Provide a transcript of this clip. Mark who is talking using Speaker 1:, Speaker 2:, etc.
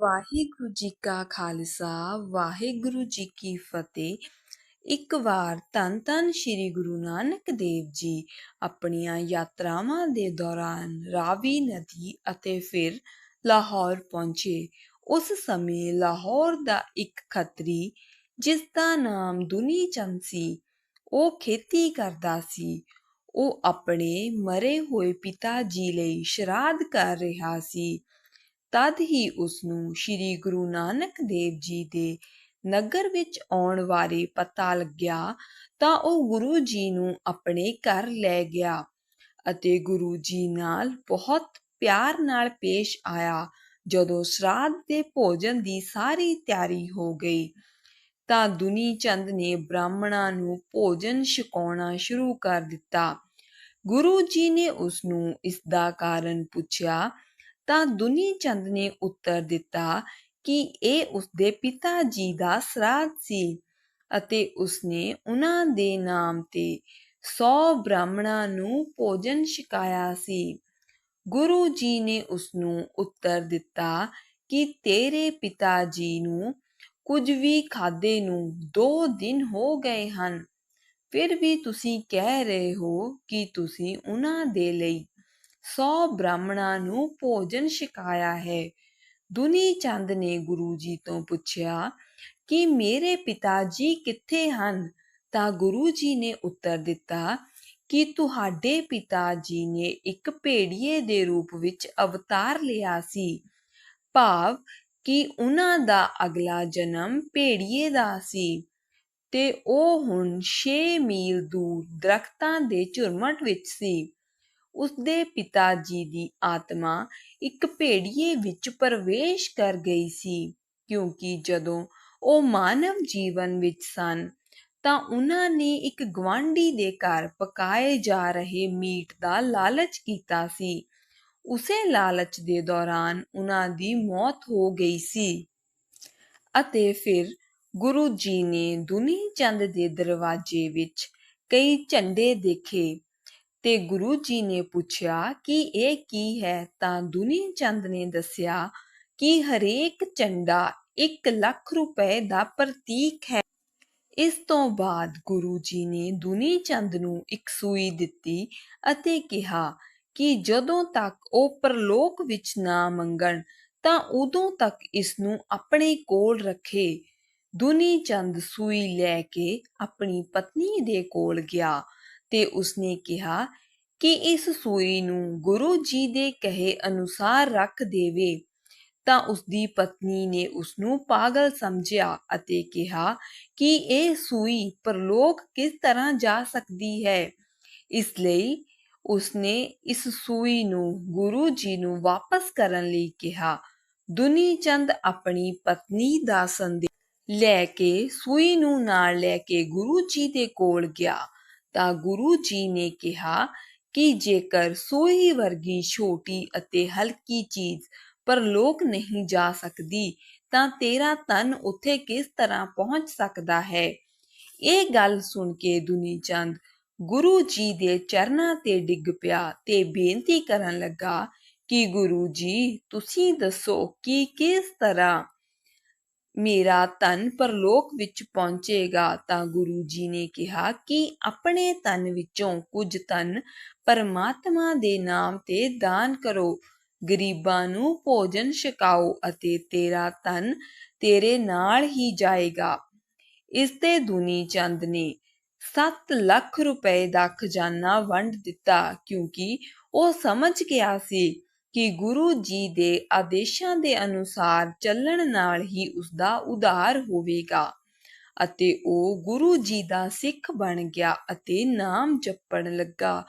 Speaker 1: ਵਾਹਿਗੁਰੂ ਜੀ ਕਾ ਖਾਲਸਾ, ਵਾਹਿਗੁਰੂ ਜੀ ਕੀ ਫਤਿਹ। ਇੱਕ ਵਾਰ ਧੰਨ ਧੰਨ ਸ੍ਰੀ ਗੁਰੂ ਨਾਨਕ ਦੇਵ ਜੀ ਆਪਣੀਆਂ ਯਾਤਰਾਵਾਂ ਦੇ ਦੌਰਾਨ ਰਾਵੀ ਨਦੀ ਅਤੇ ਫਿਰ ਲਾਹੌਰ ਪਹੁੰਚੇ। ਉਸ ਸਮੇਂ ਲਾਹੌਰ ਦਾ ਇੱਕ ਖੱਤਰੀ, ਜਿਸ ਦਾ ਨਾਮ ਦੁਨੀ ਚੰਦ ਸੀ, ਉਹ ਖੇਤੀ ਕਰਦਾ ਸੀ। ਉਹ ਆਪਣੇ ਮਰੇ ਹੋਏ ਪਿਤਾ ਜੀ ਲਈ ਸ਼ਰਾਧ ਕਰ ਰਿਹਾ ਸੀ। ਤਦ ਹੀ ਉਸ ਨੂੰ ਸ੍ਰੀ ਗੁਰੂ ਨਾਨਕ ਦੇਵ ਜੀ ਦੇ ਨਗਰ ਵਿੱਚ ਆਉਣ ਬਾਰੇ ਪਤਾ ਲੱਗਿਆ ਤਾਂ ਉਹ ਗੁਰੂ ਜੀ ਨੂੰ ਆਪਣੇ ਘਰ ਲੈ ਗਿਆ ਅਤੇ ਗੁਰੂ ਜੀ ਨਾਲ ਬਹੁਤ ਪਿਆਰ ਨਾਲ ਪੇਸ਼ ਆਇਆ ਜਦੋਂ ਸ਼ਰਾਧ ਦੇ ਭੋਜਨ ਦੀ ਸਾਰੀ ਤਿਆਰੀ ਹੋ ਗਈ। ਤਾਂ ਦੁਨੀ ਚੰਦ ਨੇ ਬ੍ਰਾਹਮਣਾਂ ਨੂੰ ਭੋਜਨ ਛਕਾਉਣਾ ਸ਼ੁਰੂ ਕਰ ਦਿੱਤਾ। ਗੁਰੂ ਜੀ ਨੇ ਉਸ ਨੂੰ ਇਸ ਦਾ ਕਾਰਨ ਪੁੱਛਿਆ ਤਾਂ ਦੁਨੀ ਚੰਦ ਨੇ ਉੱਤਰ ਦਿੱਤਾ ਕਿ ਇਹ ਉਸਦੇ ਪਿਤਾ ਜੀ ਦਾ ਸਰਾਧ ਸੀ ਅਤੇ ਉਸਨੇ ਉਹਨਾਂ ਦੇ ਨਾਮ ਤੇ 100 ਬ੍ਰਾਹਮਣਾਂ ਨੂੰ ਭੋਜਨ ਛਕਾਇਆ ਸੀ। ਗੁਰੂ ਜੀ ਨੇ ਉਸ ਨੂੰ ਉੱਤਰ ਦਿੱਤਾ ਕਿ ਤੇਰੇ ਪਿਤਾ ਜੀ ਨੂੰ ਕੁਝ ਵੀ ਖਾਦੇ ਨੂੰ 2 ਦਿਨ ਹੋ ਗਏ ਹਨ। ਫਿਰ ਵੀ ਤੁਸੀਂ ਕਹਿ ਰਹੇ ਹੋ ਕਿ ਤੁਸੀਂ ਉਹਨਾਂ ਦੇ ਲਈ 100 ਬ੍ਰਾਹਮਣਾਂ ਨੂੰ ਭੋਜਨ ਛਕਾਇਆ ਹੈ। ਦੁਨੀ ਚੰਦ ਨੇ ਗੁਰੂ ਜੀ ਤੋਂ ਪੁੱਛਿਆ ਕਿ ਮੇਰੇ ਪਿਤਾ ਜੀ ਕਿੱਥੇ ਹਨ? ਤਾਂ ਗੁਰੂ ਜੀ ਨੇ ਉੱਤਰ ਦਿੱਤਾ ਕਿ ਤੁਹਾਡੇ ਪਿਤਾ ਜੀ ਨੇ ਇੱਕ ਭੇੜੀਏ ਦੇ ਰੂਪ ਵਿੱਚ ਅਵਤਾਰ ਲਿਆ ਸੀ। ਭਾਵ ਕਿ ਉਹਨਾਂ ਦਾ ਅਗਲਾ ਜਨਮ ਭੇੜੀਏ ਦਾ ਸੀ ਤੇ ਉਹ ਹੁਣ 6 ਮੀਲ ਦੂਰ ਦਰਖਤਾਂ ਦੇ ਝੁਰਮਟ ਵਿੱਚ ਸੀ। ਉਸਦੇ ਪਿਤਾ ਜੀ ਦੀ ਆਤਮਾ ਇੱਕ ਭੇੜੀਏ ਵਿੱਚ ਪ੍ਰਵੇਸ਼ ਕਰ ਗਈ ਸੀ, ਕਿਉਂਕਿ ਜਦੋਂ ਉਹ ਮਾਨਵ ਜੀਵਨ ਵਿੱਚ ਸਨ, ਤਾਂ ਉਹਨਾਂ ਨੇ ਇੱਕ ਗਵਾਂਢੀ ਦੇ ਘਰ ਪਕਾਏ ਜਾ ਰਹੇ ਮੀਟ ਦਾ ਲਾਲਚ ਕੀਤਾ ਸੀ। ਉਸੇ ਲਾਲਚ ਦੇ ਦੌਰਾਨ ਉਹਨਾਂ ਦੀ ਮੌਤ ਹੋ ਗਈ ਸੀ। ਅਤੇ ਫਿਰ ਗੁਰੂ ਜੀ ਨੇ ਦੁਨੀ ਚੰਦ ਦੇ ਦਰਵਾਜ਼ੇ ਵਿੱਚ ਕਈ ਝੰਡੇ ਦੇਖੇ। ਤੇ ਗੁਰੂ ਜੀ ਨੇ ਪੁੱਛਿਆ ਕਿ ਇਹ ਕੀ ਹੈ? ਤਾਂ ਦੁਨੀ ਚੰਦ ਨੇ ਦੱਸਿਆ ਕਿ ਹਰੇਕ ਝੰਡਾ 1 ਲੱਖ ਰੁਪਏ ਦਾ ਪ੍ਰਤੀਕ ਹੈ। ਇਸ ਤੋਂ ਬਾਅਦ ਗੁਰੂ ਜੀ ਨੇ ਦੁਨੀ ਚੰਦ ਨੂੰ ਇੱਕ ਸੂਈ ਦਿੱਤੀ ਅਤੇ ਕਿਹਾ ਕਿ ਜਦੋਂ ਤੱਕ ਉਹ ਪਰਲੋਕ ਵਿੱਚ ਨਾ ਮੰਗਣ, ਤਾਂ ਉਦੋਂ ਤੱਕ ਇਸ ਨੂੰ ਆਪਣੇ ਕੋਲ ਰੱਖੇ। ਦੁਨੀ ਚੰਦ ਸੂਈ ਲੈ ਕੇ ਆਪਣੀ ਪਤਨੀ ਦੇ ਕੋਲ ਗਿਆ। ਤੇ ਉਸਨੇ ਕਿਹਾ ਕਿ ਇਸ ਸੂਈ ਨੂੰ ਗੁਰੂ ਜੀ ਦੇ ਕਹੇ ਅਨੁਸਾਰ ਰੱਖ ਦੇਵੇ। ਤਾਂ ਉਸਦੀ ਪਤਨੀ ਨੇ ਉਸਨੂੰ ਪਾਗਲ ਸਮਝਿਆ ਅਤੇ ਕਿਹਾ ਕਿ ਇਹ ਸੂਈ ਪਰਲੋਕ ਕਿਸ ਤਰ੍ਹਾਂ ਜਾ ਸਕਦੀ ਹੈ? ਇਸ ਲਈ ਉਸਨੇ ਇਸ ਸੂਈ ਨੂੰ ਗੁਰੂ ਜੀ ਨੂੰ ਵਾਪਸ ਕਰਨ ਲਈ ਕਿਹਾ। ਦੁਨੀ ਚੰਦ ਆਪਣੀ ਪਤਨੀ ਦਾ ਸੰਦੇਸ਼ ਲੈ ਕੇ ਸੂਈ ਨੂੰ ਨਾਲ ਲੈ ਕੇ ਗੁਰੂ ਜੀ ਦੇ ਕੋਲ ਗਿਆ। ਤਾਂ ਗੁਰੂ ਜੀ ਨੇ ਕਿਹਾ ਕਿ ਜੇਕਰ ਸੂਈ ਵਰਗੀ ਛੋਟੀ ਅਤੇ ਹਲਕੀ ਚੀਜ਼ ਪਰਲੋਕ ਨਹੀਂ ਜਾ ਸਕਦੀ, ਤਾਂ ਤੇਰਾ ਤਨ ਉੱਥੇ ਕਿਸ ਤਰ੍ਹਾਂ ਪਹੁੰਚ ਸਕਦਾ ਹੈ? ਇਹ ਗੱਲ ਸੁਣ ਕੇ ਦੁਨੀ ਚੰਦ ਗੁਰੂ ਜੀ ਦੇ ਚਰਨਾਂ ਤੇ ਡਿੱਗ ਪਿਆ ਤੇ ਬੇਨਤੀ ਕਰਨ ਲੱਗਾ ਕਿ ਗੁਰੂ ਜੀ, ਤੁਸੀਂ ਦੱਸੋ ਕਿ ਕਿਸ ਤਰ੍ਹਾਂ ਮੇਰਾ ਤਨ ਪਰਲੋਕ ਵਿੱਚ ਪਹੁੰਚੇਗਾ, ਤਾਂ ਗੁਰੂ ਜੀ ਨੇ ਕਿਹਾ ਕਿ ਆਪਣੇ ਤਨ ਵਿੱਚੋਂ ਕੁਝ ਤਨ ਪਰਮਾਤਮਾ ਦੇ ਨਾਮ ਤੇ ਦਾਨ ਕਰੋ। ਗਰੀਬਾਂ ਨੂੰ ਭੋਜਨ ਛਕਾਓ ਅਤੇ ਤੇਰਾ ਤਨ ਤੇਰੇ ਨਾਲ ਹੀ ਜਾਏਗਾ। ਇਸ ਤੇ ਦੁਨੀ ਚੰਦ ਨੇ 7 ਲੱਖ ਰੁਪਏ ਦਾ ਖਜ਼ਾਨਾ ਵੰਡ ਦਿੱਤਾ, ਕਿਉਂਕਿ ਉਹ ਸਮਝ ਗਿਆ ਸੀ ਕਿ ਗੁਰੂ ਜੀ ਦੇ ਆਦੇਸ਼ਾਂ ਦੇ ਅਨੁਸਾਰ ਚੱਲਣ ਨਾਲ ਹੀ ਉਸ ਦਾ ਉਧਾਰ ਹੋਵੇਗਾ ਅਤੇ ਉਹ ਗੁਰੂ ਜੀ ਦਾ ਸਿੱਖ ਬਣ ਗਿਆ ਅਤੇ ਨਾਮ ਜਪਣ ਲੱਗਾ।